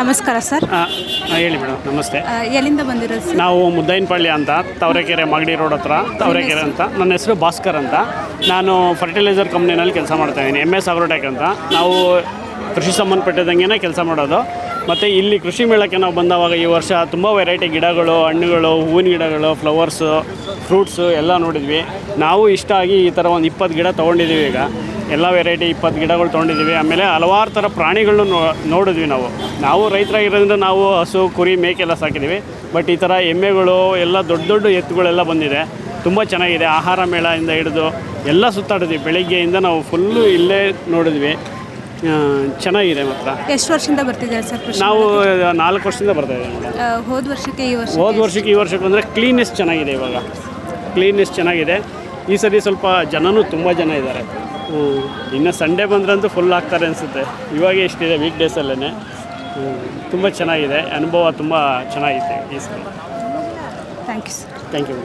ನಮಸ್ಕಾರ ಸರ್. ಹಾಂ ಹೇಳಿ ಮೇಡಮ್ ನಮಸ್ತೆ. ಆ, ಎಲ್ಲಿಂದ ಬಂದಿರೋದು ಸರ್? ನಾವು ಮುದ್ದೈನಪಳ್ಳಿ ಅಂತ ತವರೆಕೆರೆ ಮಾಗಡಿ ರೋಡ್ ಹತ್ರ ತವರೆಕೆರೆ ಅಂತ. ನನ್ನ ಹೆಸರು ಭಾಸ್ಕರ್ ಅಂತ. ನಾನು ಫರ್ಟಿಲೈಸರ್ ಕಂಪ್ನಿನಲ್ಲಿ ಕೆಲಸ ಮಾಡ್ತಾ ಇದ್ದೀನಿ ಎಂ ಎಸ್ ಅಗ್ರೋಟೆಕ್ ಅಂತ. ನಾವು ಕೃಷಿ ಸಂಬಂಧಪಟ್ಟಿದ್ದಂಗೆ ಕೆಲಸ ಮಾಡೋದು. ಮತ್ತು ಇಲ್ಲಿ ಕೃಷಿ ಮೇಳಕ್ಕೆ ನಾವು ಬಂದವಾಗ ಈ ವರ್ಷ ತುಂಬ ವೆರೈಟಿ ಗಿಡಗಳು ಹಣ್ಣುಗಳು ಹೂವಿನ ಗಿಡಗಳು ಫ್ಲವರ್ಸು ಫ್ರೂಟ್ಸು ಎಲ್ಲ ನೋಡಿದ್ವಿ. ನಾವು ಇಷ್ಟ ಆಗಿ ಈ ಥರ ಒಂದು ಇಪ್ಪತ್ತು ಗಿಡ ತೊಗೊಂಡಿದ್ದೀವಿ ಈಗ. ಎಲ್ಲ ವೆರೈಟಿ ಇಪ್ಪತ್ತು ಗಿಡಗಳು ತೊಗೊಂಡಿದ್ದೀವಿ. ಆಮೇಲೆ ಹಲವಾರು ಥರ ಪ್ರಾಣಿಗಳನ್ನು ನೋ ನೋಡಿದ್ವಿ ನಾವು. ನಾವು ರೈತರಾಗಿರೋದ್ರಿಂದ ನಾವು ಹಸು ಕುರಿ ಮೇಕೆ ಎಲ್ಲ ಸಾಕಿದ್ದೀವಿ. ಬಟ್ ಈ ಥರ ಎಮ್ಮೆಗಳು ಎಲ್ಲ ದೊಡ್ಡ ದೊಡ್ಡ ಎತ್ತುಗಳೆಲ್ಲ ಬಂದಿದೆ. ತುಂಬ ಚೆನ್ನಾಗಿದೆ. ಆಹಾರ ಮೇಳದಿಂದ ಹಿಡಿದು ಎಲ್ಲ ಸುತ್ತಾಡಿದ್ವಿ. ಬೆಳಿಗ್ಗೆಯಿಂದ ನಾವು ಫುಲ್ಲು ಇಲ್ಲೇ ನೋಡಿದ್ವಿ. ಚೆನ್ನಾಗಿದೆ ಮಾತ್ರ. ಎಷ್ಟು ವರ್ಷದಿಂದ ಬರ್ತಿದ್ದಾರೆ ಸರ್ ನಾವು ನಾಲ್ಕು ವರ್ಷದಿಂದ ಬರ್ತಾ ಇದ್ದೀವಿ ಹೋದ ವರ್ಷಕ್ಕೆ ಈ ವರ್ಷ ಹೋದ ವರ್ಷಕ್ಕೆ ಈ ವರ್ಷಕ್ಕೆ ಬಂದರೆ ಕ್ಲೀನೆಸ್ ಚೆನ್ನಾಗಿದೆ ಇವಾಗ. ಕ್ಲೀನೆಸ್ ಚೆನ್ನಾಗಿದೆ. ಈ ಸರಿ ಸ್ವಲ್ಪ ಜನನೂ ತುಂಬ ಜನ ಇದ್ದಾರೆ. ಇನ್ನು ಸಂಡೇ ಬಂದ್ರಂತೂ ಫುಲ್ ಆಗ್ತಾರೆ ಅನಿಸುತ್ತೆ. ಇವಾಗ ಎಷ್ಟಿದೆ ವೀಕ್ ಡೇಸಲ್ಲೇ ತುಂಬ ಚೆನ್ನಾಗಿದೆ. ಅನುಭವ ತುಂಬ ಚೆನ್ನಾಗಿದೆ ಈ ಸರಿ. Thank you sir thank you